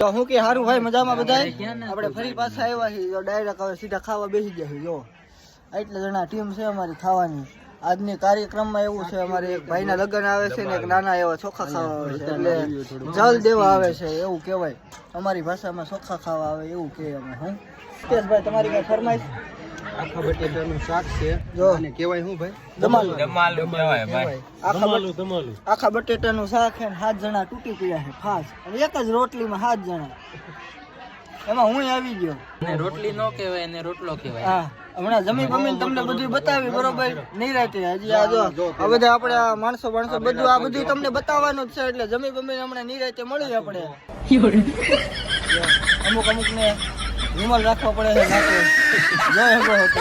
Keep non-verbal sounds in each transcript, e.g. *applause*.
તો હું કે સારું ભાઈ મજામાં બધા આપણે ફરી પાછા આવ્યા છીએ. જો ડાયરેક્ટ હવે સીધા ખાવા બેસી ગયા છીએ જો. એટલે જણા ટીમ છે અમારી ખાવાની. આજની કાર્યક્રમમાં એવું છે અમારે એક ભાઈના લગ્ન આવે છે ને એક નાના એવા ચોખા ખાવા આવે છે. એટલે જલ દેવા આવે છે એવું કહેવાય. અમારી ભાષામાં ચોખા ખાવા આવે એવું કહે અમે હું. ભાઈ તમારી કઈ ફરમાઈશ? આખા બટેટાનું શાક છે. જો. અને કહેવાય શું ભાઈ? દમાલું જમાલું કહેવાય ભાઈ. બટ- તમારું આખા બટેટાનું શાક છે સાત જણા તૂટી પડ્યા છે ફાસ અને એક જ રોટલીમાં સાત જણા. એમાં હું આવી ગયો. ને રોટલી નો કહેવાય ને રોટલો કહેવાય. હા હમણાં જમી બમીને તમને બધું બતાવી બરોબર? નહીં રહેતી હજી આ જો આ બધા આપણે આ માણસો માણસો બધું આ બધું તમને બતાવવાનું જ છે એટલે જમી બમીને હમણાં નહીં રહેતી મળી આપણે. અમુક અમુક ને રૂમાલ રાખવા પડે છે નાખે જય હતો.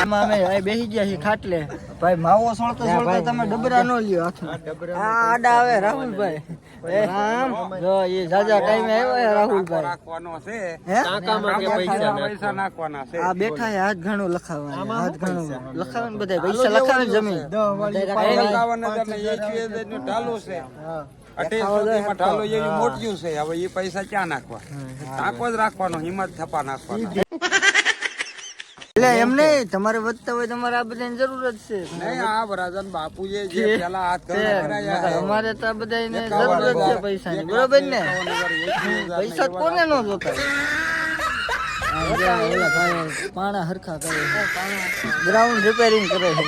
આમાં અમે બેસી ગયા છીએ ખાટલે. ભાઈ માવો સોળતો સોળતો તમે ડબરા નો લ્યો હાથમાં. આ આડા આવે રાહુલભાઈ રામ જો એ જાજા ટાઈમે આવ્યા રાહુલભાઈ નાખવાનો છે. કાકામાં કે પૈસા પૈસા નાખવાના? છે આ બેઠા છે હાથ ઘણું લખાવવાનું હાથ ઘણું બધા પૈસા લખાવે જમીન. છે માં એવી મોટિયું છે હવે એ પૈસા ક્યાં નાખવા? ટાંકો જ રાખવાનો હિંમત થપા નાખવાનો. એટલે એમ નહીં તમારે વધતા હોય તમારે આ બધાની જરૂર જ છે. નહીં આ વરાજન બાપુ જે. પેલા હાથ. અમારે તો બધાને એકાવન છે પૈસાની બરોબર ને? પૈસા કોને નો જોતા? પાણા હરખા કરે ગ્રાઉન્ડ રિપેરિંગ કરે છે.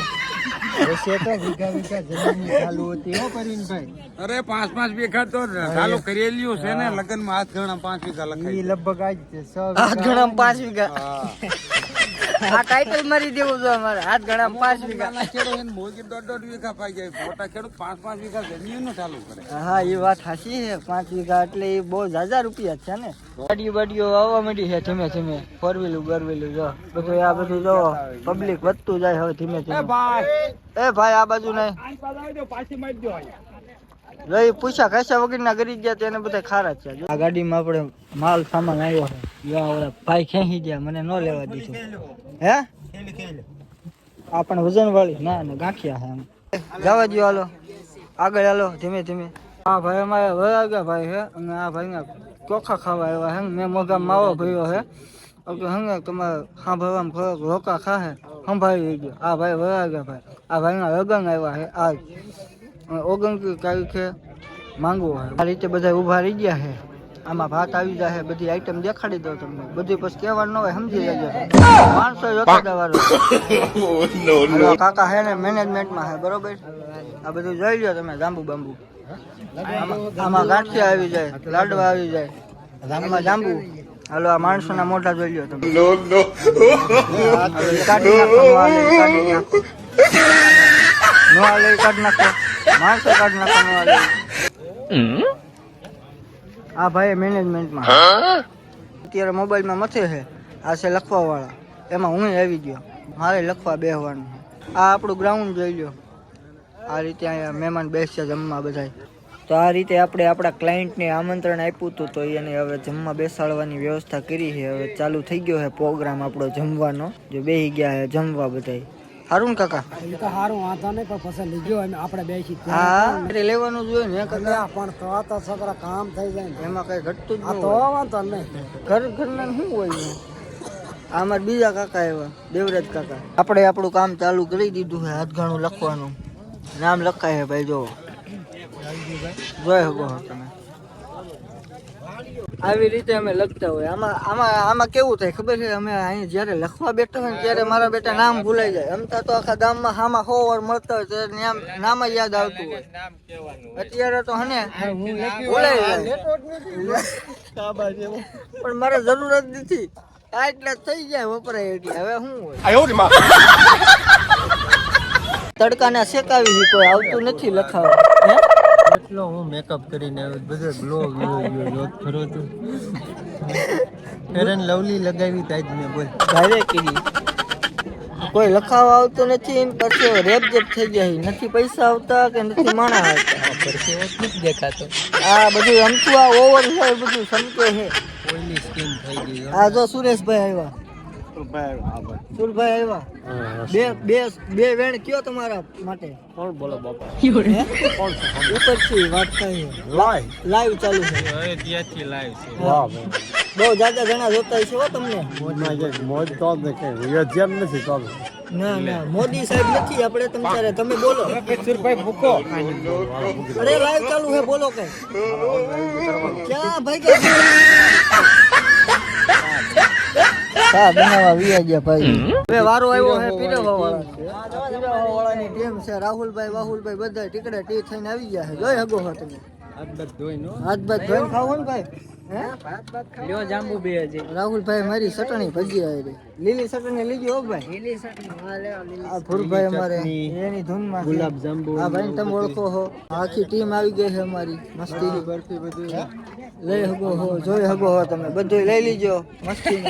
અરે પાંચ પાંચ વીઘા તો ઢાલું કરેલું છે ને લગ્નમાં હાથ ઘણા પાંચ વીઘા લખાય લગભગ હાથ ગણા પાંચ વીઘા. આ ટાઇટલ મારી દેવું છે અમારે. હાથ ગણા પાંચ વીઘા. ખેડો એને મોગી દોઢ દોઢ વીઘા પાઈ જાય. મોટા ખેડૂત પાંચ પાંચ વીઘા જમીનનું ચાલુ કરે. હા એ વાત સાચી છે. પાંચ વીઘા એટલે એ બહુ જાજા રૂપિયા છે ને. ગાડીઓ બાડીઓ આવવા માંડી છે ધીમે ધીમે. ફોર વ્હીલું બર વ્હીલું જો. બધું આ બધું જો પબ્લિક વધતું જાય હવે ધીમે ધીમે. એ ભાઈ. આ બાજુ નહીં. લઈ પૂછા કશા વગર ના ગરી ગયા તેને બધા ખારા છે આ ગાડીમાં આપણે માલ, સામાન આવ્યો છે. યા ઓલા ભાઈ ખેંચી ગયા, મને ન લેવા દીધું. હે? આ પણ વજન વાળી ના ના, ગાંઠિયા છે એમ. જવા દો હાલો. આગળ હાલો, ધીમે ધીમે. હા ભાઈ અમારે વયા ભાઈ છે અને આ ભાઈને ચોખા ખાવા આવ્યા છે મેં મોગા માવો ભર્યો છે ઓકે હંગે તમારે સાંભળવામાં થોડોક રોકા ખાહે સંભાળી ગયો. આ ભાઈ વયા ગયા ભાઈ. આ ભાઈના લગન આવ્યા છે આજ. ઓગણત્રીસ તારીખે માંગવો હોય. આ રીતે બધા ઊભા રહી ગયા છે. આમાં ભાત આવી જાય બધી આઈટમ દેખાડી દો તમને. બધી પછી કહેવાનું ન હોય સમજી લેજો માણસો જોતા *laughs* કાકા હે ને મેનેજમેન્ટમાં હે બરોબર? આ બધું જોઈ લ્યો તમે જાંબુ બાંબુ. આમાં- ગાંઠિયા આવી જાય લાડવા આવી જાય. આમાં જાંબુ. હાલો આ માણસોના મોઢા જોઈ લ્યો તમે. કાઢી નાખો નો હાલે, કાઢી નાખો. માણસો કાઢી નાખો નો હાલે. આ ભાઈ મેનેજમેન્ટમાં અત્યારે મોબાઈલમાં મથે છે. આ છે લખવા વાળા એમાં હું આવી ગયો. મારે લખવા બેસવાનું આ આપણું ગ્રાઉન્ડ જોઈ લો આ રીતે અહીંયા મહેમાન બેસશે જમવા બધાય. તો આ રીતે આપણે આપણા ક્લાયન્ટને આમંત્રણ આપ્યું હતું તો એને હવે જમવા બેસાડવાની વ્યવસ્થા કરી છે. હવે ચાલુ થઈ ગયો છે પ્રોગ્રામ આપણો જમવાનો. જો બેસી ગયા છે જમવા બધાય. સારું ને કાકા? સારું વાંધો નહીં પણ ફસલ લઈ ગયો આપણે બેસી હા એટલે લેવાનું જોઈએ ને કાકા? પણ તો તો છોકરા કામ થઈ જાય ને. એમાં કઈ ઘટતું જ તો વાંધો નહીં. ઘર ઘરના શું હોય આ અમારા બીજા કાકા એવા દેવરાજ કાકા. આપણે આપણું કામ ચાલુ કરી દીધું છે હાથઘાણું લખવાનું. નામ લખાય છે ભાઈ જો જોઈ શકો તમે. આવી રીતે અમે લખતા હોય. આમાં આમાં આમાં કેવું થાય ખબર છે? અમે અહીં જ્યારે લખવા બેઠા હોય ત્યારે મારા બેટા નામ ભૂલાઈ જાય. અમતા તો આખા ગામમાં હામાં હો વાર મળતા હોય ત્યારે નામ નામ જ યાદ આવતું હોય. અત્યારે તો હને ભૂલાઈ જાય. પણ મારે જરૂર જ નથી. આ એટલે થઈ જાય વપરાય એટલે. હવે શું હોય? તડકાને શેકાવી કોઈ આવતું નથી લખાવા. એટલો હું મેકઅપ કરીને આવ્યો બધો ગ્લો ખરો તું. ફેરન લવલી લગાવી તાજ મેં બોલ. ભારે કીધી કોઈ લખાવા આવતું નથી એમ પરસેવો રેપ જેપ થઈ જાય નથી પૈસા આવતા કે નથી માણા આવતા? પરસેવો નથી દેખાતો. આ બધું અમથું આ ઓવર છે બધું સમકે છે. ઓઈલી સ્કીમ થઈ ગઈ આ જો સુરેશભાઈ આવ્યા. સુરભાઈ આવ્યા. બે બે બે વેણ કયો તમારા માટે? કોણ બોલો બાપા? હે? ઉપરથી વાત થઈ લાઈવ ચાલુ છે. ત્યાંથી લાઈવ છે. બહુ જાજા જણા જોતા હો તમને? ના ના મોદી સાહેબ નથી. આપણે તમે તમે બોલો. અરે લાઈવ ચાલુ છે બોલો કઈ. ક્યાં ભાઈ કે હા બનાવવા વિયા ગયા ભાઈ. હવે વારો આવ્યો હે પીરવા વાળા પીરવા વાળાની ટીમ છે રાહુલભાઈ વાહુલભાઈ બધા ટીકડે ટી થઈને આવી ગયા છે. જોઈ હગો હો તમે. હાથ બાદ ધોઈને ખાવો ને ભાઈ. લ્યો જાંબુ બે હજી. રાહુલભાઈ મારી ચટણી ભજી આવી લીલી ચટણી લીધી હો ભાઈ. લીલી ચટણી આ ભૂરભાઈ અમારે એની ધૂનમાં ગુલાબ જાંબુ આ ભાઈ તમે ઓળખો હો. આખી ટીમ આવી ગઈ છે અમારી. મસ્તી બરફી બધું. લઈ હગો હો જોઈ હગો હો તમે. બધું લઈ લીજો. મસ્તી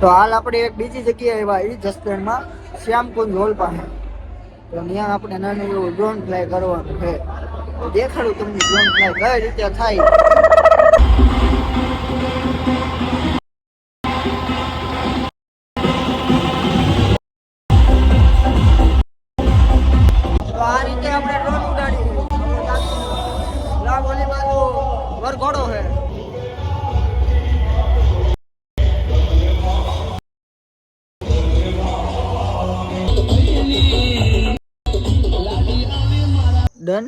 તો હાલ આપણે એક બીજી જગ્યાએ આવ્યા એ જસદણમાં શ્યામકુંજ હોલ પાસે તો ત્યાં આપણે નાનું એવું ડ્રોન ફ્લાય કરવાનું છે. દેખાડું તમને ડ્રોન ફ્લાય કઈ રીતે થાય. ડન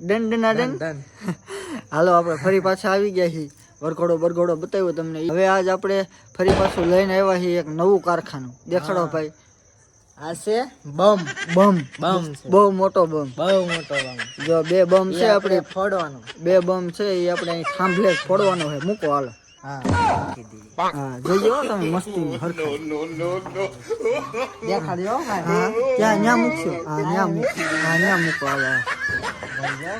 ડન ડન ડન હાલો આપણે ફરી પાછા આવી ગયા છીએ. વરઘોડો બરઘોડો બતાવ્યો તમને. હવે આજ આપણે ફરી પાછું લઈને આવ્યા છીએ એક નવું કારખાનું. દેખાડો ભાઈ. આ છે બમ. બમ. બમ બહુ મોટો બમ. બહુ મોટો બમ. જો બે બમ છે આપણે ફોડવાનો. બે બમ છે એ આપણે અહીં થાંભલે ફોડવાનો છે. મૂકો હાલો. હા. હા તમે મસ્તી હરખા. દેખાડ્યો હા ત્યાં ત્યાં મૂકશો. હા ત્યાં મૂકશો હા ત્યાં મૂકો હાલો હા.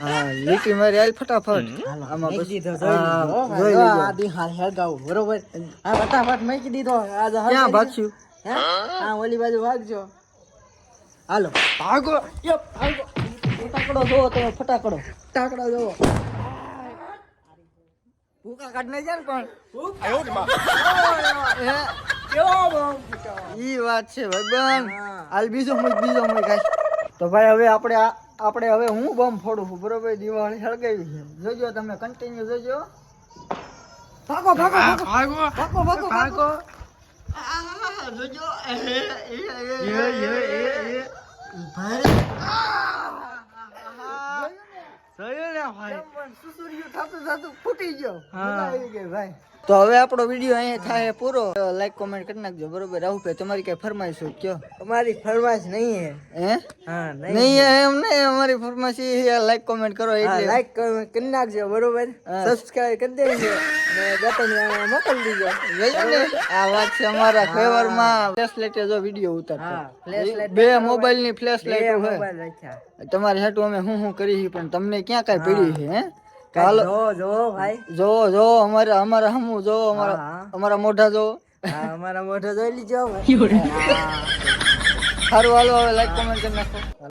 હા લીટી મારી હાલ ફટાફટ આમાં હા, જોઈ હાલ હેગાવું બરોબર? આ ફટાફટ મૂકી દીધો આજ ક્યાં ભાગશું? હા? ઓલી બાજુ ભાગજો. હાલો. ભાગો. યપ, ભાગો. ફટાકડો જોવો તમે ફટાકડો. ફટાકડો જોવો ભૂકા કાઢ નહીં જાય ને પણ? હે? ઈ વાત છે ભાઈ હાલ બીજો બીજો મુક કાંઈ. તો ભાઈ હવે આપણે આ- આપણે હવે હું બમ ફોડું છું બરોબર? દિવાળી સળગાવી છે. જોજો તમે કન્ટિન્યુ જોજો. ભાગો ભાગો ભાગો. ભાગો. ભાગો ભાગો જોજો. એ, એ, એ, એ, એ, ભાઈ ભાઈ પણ સુસુરિયું થાતું થાતું ફૂટી ગયો. આવી ગઈ ભાઈ. તો હવે આપણો વીડિયો અહીંયા થાય પૂરો. લાઈક કોમેન્ટ કરી નાખજો બરોબર? રાહુલભાઈ તમારી કઈ ફરમાઈશ હોય કયો? અમારી ફરમાઈશ નહીં હે. હે? હા નહીં. એમ નહીં અમારી ફરમાઈશ લાઈક કોમેન્ટ કરો એટલે. લાઈક કરી નાખજો બરોબર? સબસ્ક્રાઇબ કરી દેજો. ને બટન મોકલી દીજો. જોયું ને આ વાત છે અમારા ફેવરમાં ફ્લેશ લાઈટ જો વીડિયો ઉતારતો. બે મોબાઈલની ફ્લેશ લાઇટ તમારે રાખ્યા અમે હું હું કરી પણ તમને ક્યાં કાંઈ પડી છે હે? જો જો ભાઈ. જો જો અમારે અમારા હમુ જો અમારા અમારા મોઢા જો. અમારા મોઢા જોઈ લીજો *laughs* સારું હાલો હવે લાઈક કમેન્ટ કરી નાખો.